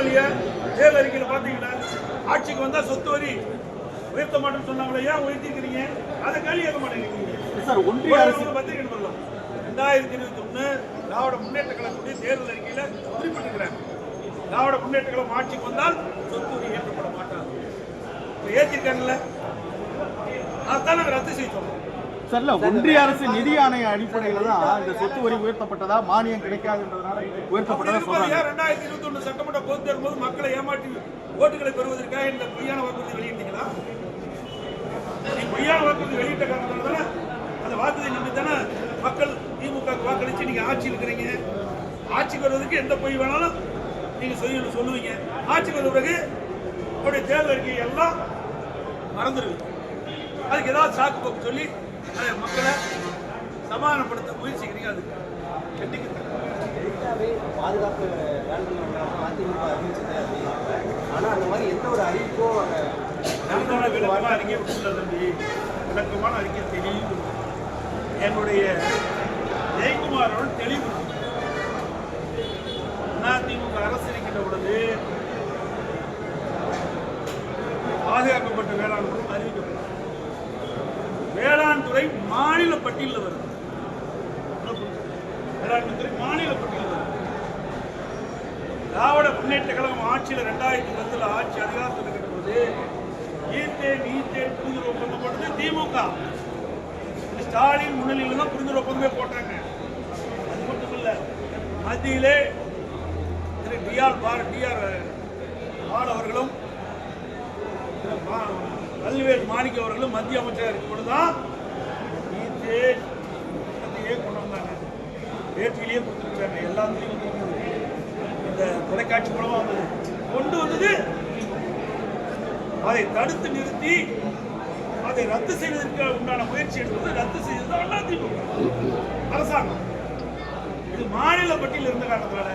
இல்லையா தேர்தல் அறிக்கையில் பார்த்தீங்களா? ஆட்சிக்கு வந்தா சொத்து வரி உயர்த்த மாட்டேன்னு சொன்னாங்களா ஏன் உயர்த்திக்கிறீங்க அதை கேள்வி கேட்க மாட்டேங்கிறீங்க. சார் ஒன்றிய அரசு பத்திரிகை சொல்லலாம் ரெண்டாயிரத்தி இருபத்தி ஒண்ணு திராவிட முன்னேற்ற கழகத்துடைய தேர்தல் அறிக்கையில குறிப்பிட்டிருக்கிறாங்க. திராவிட முன்னேற்ற கழகம் ஆட்சிக்கு வந்தால் சொத்து வரி ஏற்றப்பட இப்ப ஏற்றிருக்காங்கல்ல அதான் நாங்கள் ரத்து செய்ய சொல்றோம். சார் ஒன்றிய அரசு நிதி ஆணைய அடிப்படையில தான் இந்த சொத்து வரி உயர்த்தப்பட்டதா மானியம் கிடைக்காதுன்றதுனால உயர்த்தப்பட்டதா சொல்றாங்க. ரெண்டாயிரத்தி இருபத்தி ஒண்ணு சட்டமன்ற பொதுத் தேர்தல் போது மக்களை ஏமாற்றி ஓட்டுகளை பெறுவதற்காக இந்த பொய்யான வாக்குறுதி வெளியிட்டீங்களா? பொய்யான வாக்குறுதி வெளியிட்ட காரணத்தால அந்த வாக்குறுதி நம்பி தானே மக்கள் திமுக க்கு வாக்களிச்சு நீங்க ஆட்சி இருக்கிறீங்க ஆட்சிக்கு வருவதற்கு எந்த பொய் வேணாலும் நீங்க சொல்லி சொல்லுவீங்க. ஆட்சிக்கு வந்த பிறகு உங்களுடைய தேர்தல் அறிக்கை எல்லாம் மறந்துடுவீங்க. அதுக்கு ஏதாவது சாக்கு போக்கு சொல்லி மக்களை சமாதானப்படுத்த முயற்சிக்கிறீங்க அது கண்டிக்க டெல்டாவே பாதுகாப்பு அதிமுக அறிவிச்சது அப்படின்னு ஆனா அந்த மாதிரி எந்த ஒரு அறிவிப்போ விளக்கமான விளக்கமான அறிக்கை தம்பி. விளக்கமான அறிக்கை தெளிவு என்னுடைய ஜெயக்குமார் அவர்கள் தெளிவு அதிமுக அரசு இருக்கின்ற பொழுது பாதுகாக்கப்பட்ட வேளாண் துறை அறிவிக்கப்படும் வேளாண் துறை மாநில பட்டியலில் வருது. வேளாண் மாநில பட்டியலில் வருது. திராவிட முன்னேற்ற கழகம் ஆட்சியில் ரெண்டாயிரத்தி பத்துல ஆட்சி அதிகாரத்தில் இருக்கிற போது ஈத்தேன் ஈத்தேன் புரிந்துணர்வு ஒப்பந்தம் போட்டது திமுக. ஸ்டாலின் முன்னிலையில் தான் புரிந்துணர்வு ஒப்பந்தமே போட்டாங்க. அது மட்டும் இல்லை மத்தியிலே திரு டிஆர் பார் டிஆர் பால் அவர்களும் பல்வேறு மாணிக்க அவர்களும் மத்திய அமைச்சராக இருக்கும் பொழுதுதான் மத்தியே கொண்டு வந்தாங்க பேட்டியிலேயே கொடுத்துருக்காங்க எல்லாத்துலேயும் வந்து இந்த தொலைக்காட்சி மூலமா வந்தது கொண்டு வந்தது அதை தடுத்து நிறுத்தி அதை ரத்து செய்வதற்கு உண்டான முயற்சி எடுத்தது ரத்து செய்தது அண்ணா திமுக அரசாங்கம் இது மாநில பட்டியல் இருந்த காரணத்தினால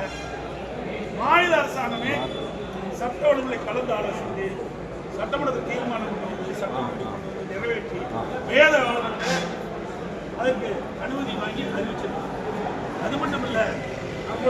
மாநில அரசாங்கமே சட்ட ஒழுங்குகளை கலந்து ஆலோசித்து சட்டமன்றத்தில் தீர்மானம் கொண்டு வந்து நிறைவேற்றி வேத அதுக்கு அனுமதி வாங்கி அறிவிச்சிருக்கோம் அது மட்டும் இல்லை